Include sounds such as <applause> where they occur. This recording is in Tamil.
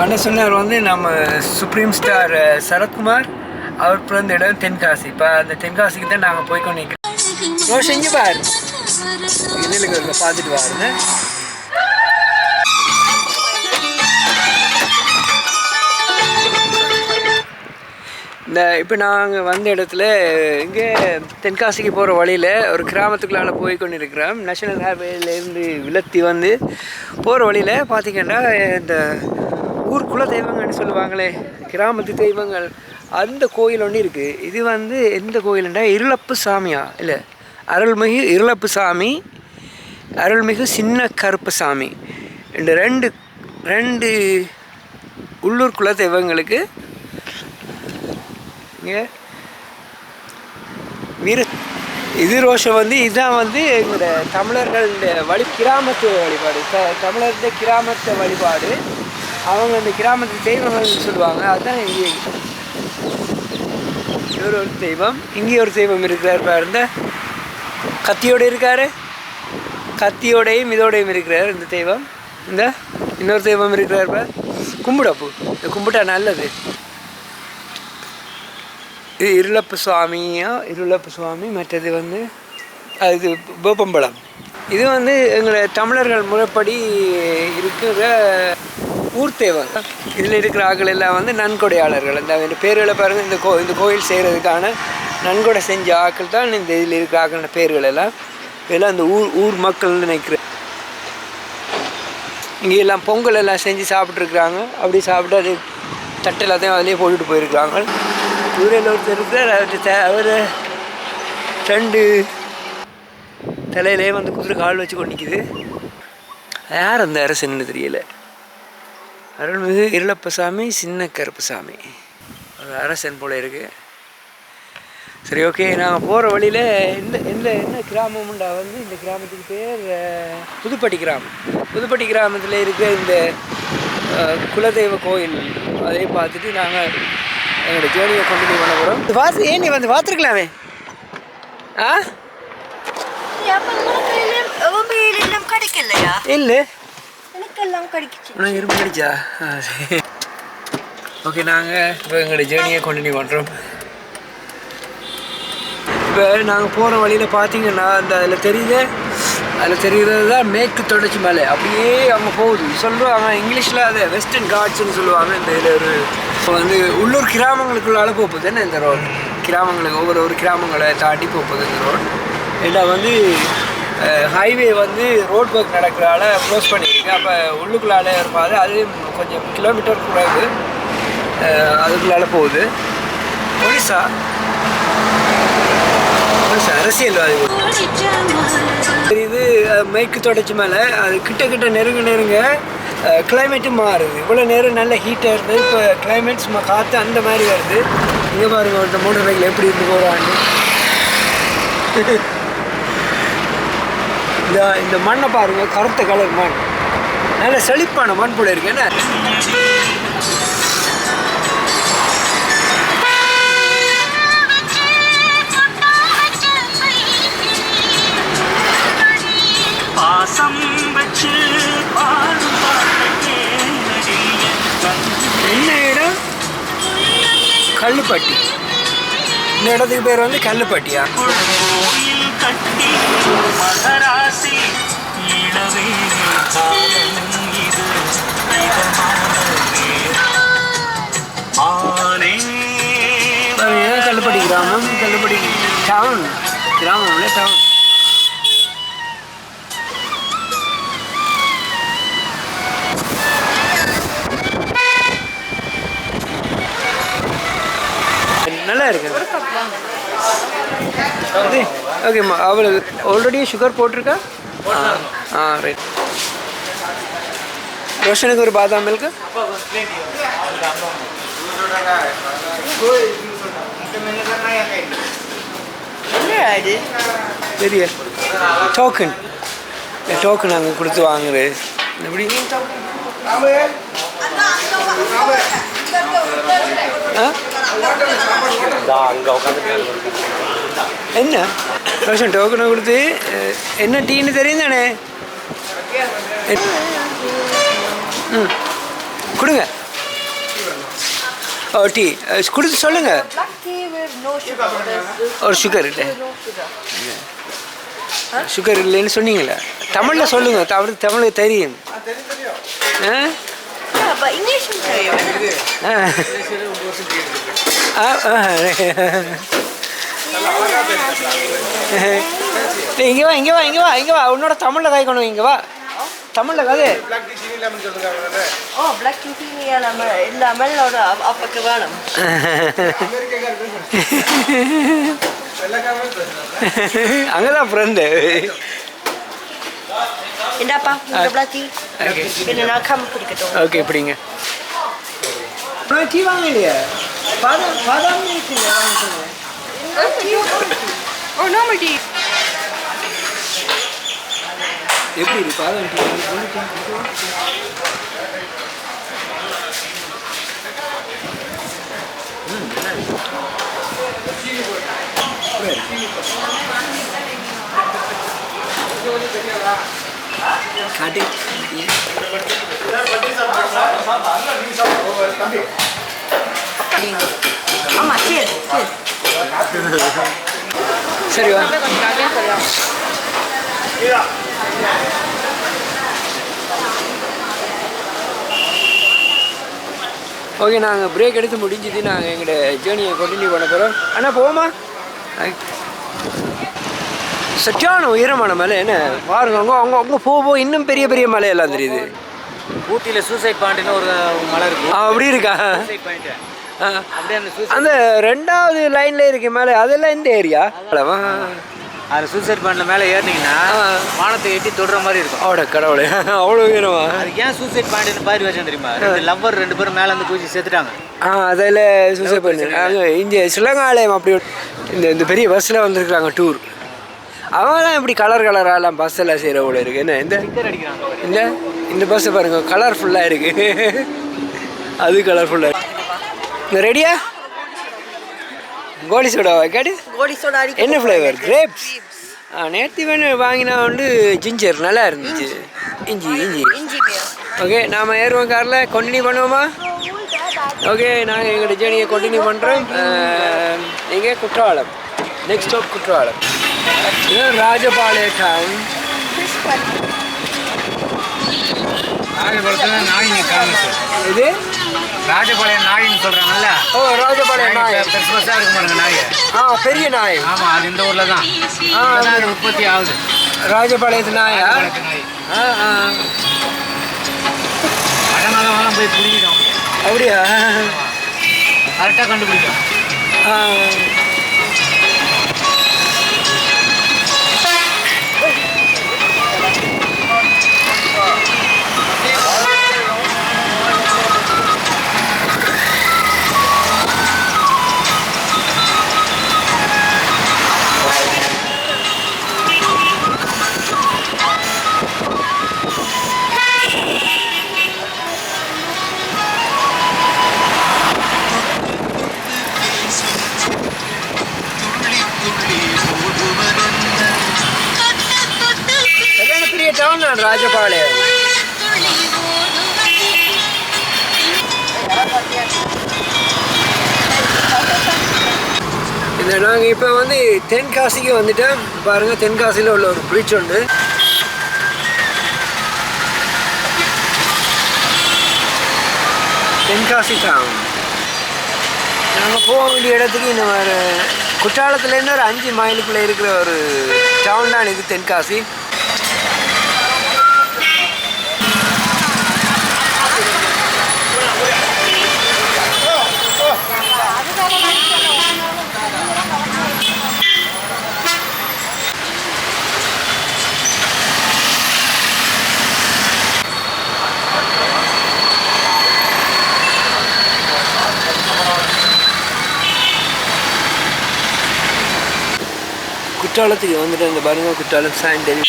அண்ணன் சொன்னார் வந்து நம்ம சுப்ரீம் ஸ்டார் சரத்குமார். அவர் பிறந்த இடம் தென்காசி. இப்போ அந்த தென்காசிக்கு தான் நாங்கள் போய் கொண்டு நிற்கிறோம் ரோஷன் இங்கே பாரு பார்த்துட்டு வாருங்க. இந்த இப்போ நாங்கள் வந்த இடத்துல இங்கே தென்காசிக்கு போகிற வழியில் ஒரு கிராமத்துக்குள்ளால போய் கொண்டு இருக்கிறோம் நேஷனல் ஹைவேலேருந்து விலத்தி வந்து போகிற வழியில் பார்த்தீங்கன்னா இந்த ஊர் குல தெய்வங்கள்னு சொல்லுவாங்களே கிராமத்து தெய்வங்கள். அந்த கோயில் ஒன்று இருக்குது இது வந்து எந்த கோயிலுண்டா? இருளப்பு சாமியா? இல்லை அருள்மிகு இருளப்பு சாமி அருள்மிகு சின்ன கருப்பு சாமி. இந்த ரெண்டு ரெண்டு உள்ளூர் குல தெய்வங்களுக்கு இங்கே வீர இது ரோஷம் வந்து இதுதான் வந்து எங்களோட தமிழர்களுடைய வழி கிராமத்து வழிபாடு. த தமிழர்கிட்ட கிராமத்து வழிபாடு. அவங்க அந்த கிராமத்து தெய்வங்கள்னு சொல்லுவாங்க அதுதான் இங்கே. இவர் ஒரு தெய்வம். இங்கே ஒரு தெய்வம் இருக்கிறார் பாருந்த கத்தியோடு இருக்கார். கத்தியோடையும் இதோடையும் இருக்கிறார் இந்த தெய்வம். இந்த இன்னொரு தெய்வம் இருக்கிறார் பார். கும்பிடப்பூ இந்த கும்பிட்டா நல்லது. இது இருளப்பு சுவாமியா? இருளப்பு சுவாமி மற்றது வந்து அது இது வேப்பம்பழம். இது வந்து எங்களை தமிழர்கள் முறைப்படி இருக்கிற ஊர் தேவன் இதில் இருக்கிற ஆட்கள் எல்லாம் வந்து நன்கொடையாளர்கள். இந்த பேர்களை பாருங்கள் இந்த கோ இந்த கோயில் செய்கிறதுக்கான நன்கொடை செஞ்ச ஆக்கள் தான் இந்த இதில் இருக்கிற ஆக்கள பேர்கள் எல்லாம். இதெல்லாம் அந்த ஊர் ஊர் மக்கள் நினைக்கிறேன் இங்கே எல்லாம் பொங்கல் எல்லாம் செஞ்சு சாப்பிட்ருக்குறாங்க அப்படி சாப்பிட்டு அது தட்டு எல்லாத்தையும் அதிலே போட்டுட்டு போயிருக்காங்க. ஊரில் ஒருத்தர் இருக்கிறார் அவர்கிட்ட அவர் ரெண்டு தலையிலே வந்து குதிரை கால் வச்சு கொண்டு நிக்குது. யார் அந்த அரசுன்னு தெரியலை. அருள்மிகு இருளப்பசாமி சின்ன கருப்பசாமி. ஒரு அரசன் போல இருக்கு. சரி ஓகே நாங்கள் போகிற வழியில் எந்த எந்த என்ன கிராமம்ண்டா வந்து இந்த கிராமத்துக்கு பேர் புதுப்பட்டி கிராமம். புதுப்பட்டி கிராமத்தில் இருக்க இந்த குலதெய்வ கோயில். அதையும் பார்த்துட்டு நாங்கள் எங்களோட ஜேர்னியை கண்டினியூ பண்ண போகிறோம் பார்த்து ஏன் நீ வந்து பார்த்துருக்கலாமே? ஆ? அப்ப உங்களுக்கு எல்லாம் உண்மையில் எல்லாம் கிடைக்குச்சு இரும்பு கிடைச்சா? சரி. ஓகே நாங்கள் இப்போ எங்களோட ஜேர்னியை கண்டினியூ பண்ணுறோம் இப்போ நாங்கள் போகிற வழியில் பார்த்தீங்கன்னா அந்த அதில் தெரியுது அதில் தெரிகிறது தான் மேற்கு தொடர்ச்சி மலை. அப்படியே அங்கே போகுது. சொல்லுவாங்க இங்கிலீஷில் அதை வெஸ்டர்ன் காட்ஸ்னு சொல்லுவாங்க. இந்த இதில் ஒரு இப்போ வந்து உள்ளூர் கிராமங்களுக்குள்ளால போகுது. என்ன இந்த ரோடு கிராமங்களுக்கு ஒவ்வொரு ஒரு கிராமங்களை தாண்டி போகுது இந்த ரோடு ஏன்னா வந்து ஹைவே வந்து ரோட் ஒர்க் நடக்கிறதால க்ளோஸ் பண்ணியிருக்கு அப்போ உள்ளுக்குள்ளால இருப்பாது. அது கொஞ்சம் கிலோமீட்டர் குறைவு. அதுக்குள்ளால போகுது. ஒடிசா ஒரிசா அரசியல்வாதிகள் இது மேற்கு தொடர்ச்சி மேலே. அது கிட்ட கிட்ட நெருங்க நெருங்க கிளைமேட்டும் மாறுது. இவ்வளோ நேரம் நல்ல ஹீட்டாக இருந்தது. இப்போ கிளைமேட் சும்மா காற்று அந்த மாதிரி வருது. இங்கே பாருங்க இந்த மோட்டர் பைக்கில் எப்படி இருந்து போகிறான்னு <laughs> இந்த இந்த மண்ணை பாருங்க கருத்த கலர் மண். நல்ல செழிப்பான மண் போல இருக்கு. என்ன? என்ன இடம்? கல்லுப்பட்டி. இந்த இடத்துக்கு பேர் வந்து கல்லுப்பட்டியா? கட்டி மகராசி. இளவே காலம் இது. இதமான கிராமம் கல்லுப்பட்டி டவுன் கிராமம் டவுன் நல்லா இருக்கு ஓகேம்மா அவளுக்கு ஆல்ரெடி சுகர் போட்டிருக்கா? ஆ ஆ ரைட் ரோஷனுக்கு ஒரு பாதாம் மில்க்கு தெரிய டோக்கன் டோக்கன் அங்கே கொடுத்து வாங்குறது எப்படி? ஆ? என்ன டோக்கனை கொடுத்து என்ன டீன்னு தெரியும் தானே ம் கொடுங்க ஓ டீ கொடுத்து. There's ஒரு சுகர் இல்லை. சுகர் இல்லைன்னு சொன்னீங்களே தமிழில் சொல்லுங்கள் அவருக்கு தமிழுக்கு தெரியும் ஆ. ஆ. இங்க வா இங்க வா இங்க வா இங்க வா. உன்னோட தமிழ்ல காய் கொண்டு வா, இங்க வா. தமிழ்ல கதை. ni lama lama lah apa ke malam. அங்கதான் friend. Okay Kena nak kamu pergi ke dong. Okay இப்படிங்க tea வாங்க இல்லையா பாதாம் பாதாம் இருக்குங்க வாங்க Oh, normal tea. எப்படி இருக்கு பாதாம் டீ காட்டு ஆமா cheers. சரி வா. ஓகே நாங்கள் பிரேக் எடுத்து முடிஞ்சுது நாங்கள் எங்களோட ஜேர்னியை கண்டினியூ பண்ண போகிறோம் அண்ணா போவோமா? சட்டியான உயரமான மலை என்ன? பாருங்க அங்கே அங்கே அங்கே போக போக இன்னும் பெரிய பெரிய மலையெல்லாம் தெரியுது. ஊட்டியில் சூசைட் பாயிண்ட்னு ஒரு மலை இருக்கு. அப்படி இருக்கா? சூசைட் பாயிண்ட் அந்த ரெண்டாவது லைன்ல இருக்க மேலே அதெல்லாம் இந்த ஏரியா அந்த சூசைட் பாயிண்ட்ல மேலே ஏறினீங்கன்னா. வானத்தை எட்டி தொடுற மாதிரி இருக்கும். அவட கடவுளே அவ்வளோ உயரமா? அதுக்கு ஏன் சூசைட் பாயிண்ட்னு பேர் வச்சேன் தெரியுமா? ரெண்டு லவ்வர் ரெண்டு பேரும் மேலே வந்து குதிச்சு செத்துட்டாங்க ஆ அதில் சூசைட் பண்ணு இங்கே சிலங்காலயம் அப்படி இந்த இந்த பெரிய பஸ்ஸில் வந்திருக்காங்க டூர் அவங்களாம் இப்படி கலர் கலராலாம் பஸ் எல்லாம் செய்கிற போல இருக்கு? என்ன இந்த. இந்த இந்த பஸ் பாருங்க கலர்ஃபுல்லாக இருக்கு. அது கலர்ஃபுல்லாக இருக்கு. ரெடியா கோலி சோடாவா கேட்டு? soda அடிக்க என்ன ஃப்ளேவர் கிரேப்ஸ் ஆ நேற்று வேணும் வாங்கினா வந்து ஜிஞ்சர் நல்லா இருந்துச்சு. இஞ்சி இஞ்சி. இஞ்சி. ஓகே நாம் ஏறுவோம் காரில். கண்டினியூ பண்ணுவோமா? ஓகே நாங்கள் எங்களோட ஜேர்னியை கண்டினியூ பண்ணுறோம் எங்கே? குற்றாலம். Next stop Courtallam. இது ராஜபாளைய டவுன் ராஜபாளையத்தில் நாயிங்க காமிச்சு இது? ராஜபாளையம் நாயின்னு சொல்கிறாங்கல்ல ஓ ராஜபாளையம் நாய். பெருசு பெருசாக இருக்கும் பாருங்க நாய். ஆ பெரிய நாய். ஆமாம் அது இந்த ஊரில் தான். அது உற்பத்தி ஆகுது. ராஜபாளையத்து நாயா? ஆ ஆ. அடங்காதவங்களாம் போய் பிடிக்கிடும் அப்படியா? கரெக்டாக கண்டுபிடிக்கும் ஆ. ராஜபாளையம். இந்த நாங்கள் இப்போ வந்து தென்காசிக்கு வந்துட்டோம். பாருங்கள் தென்காசியில் உள்ள ஒரு பிரிட்ஜ் உண்டு தென்காசி டவுன் நாங்கள் போக வேண்டிய இடத்துக்கு இந்த மாதிரி குற்றாலத்துலேருந்து ஒரு அஞ்சு மைலுக்குள்ளே இருக்கிற ஒரு டவுன் தான் இது தென்காசி. குற்றாலத்துக்கு வந்துட்டு இந்த பாருங்க குற்றாலம் சாயந்தரம்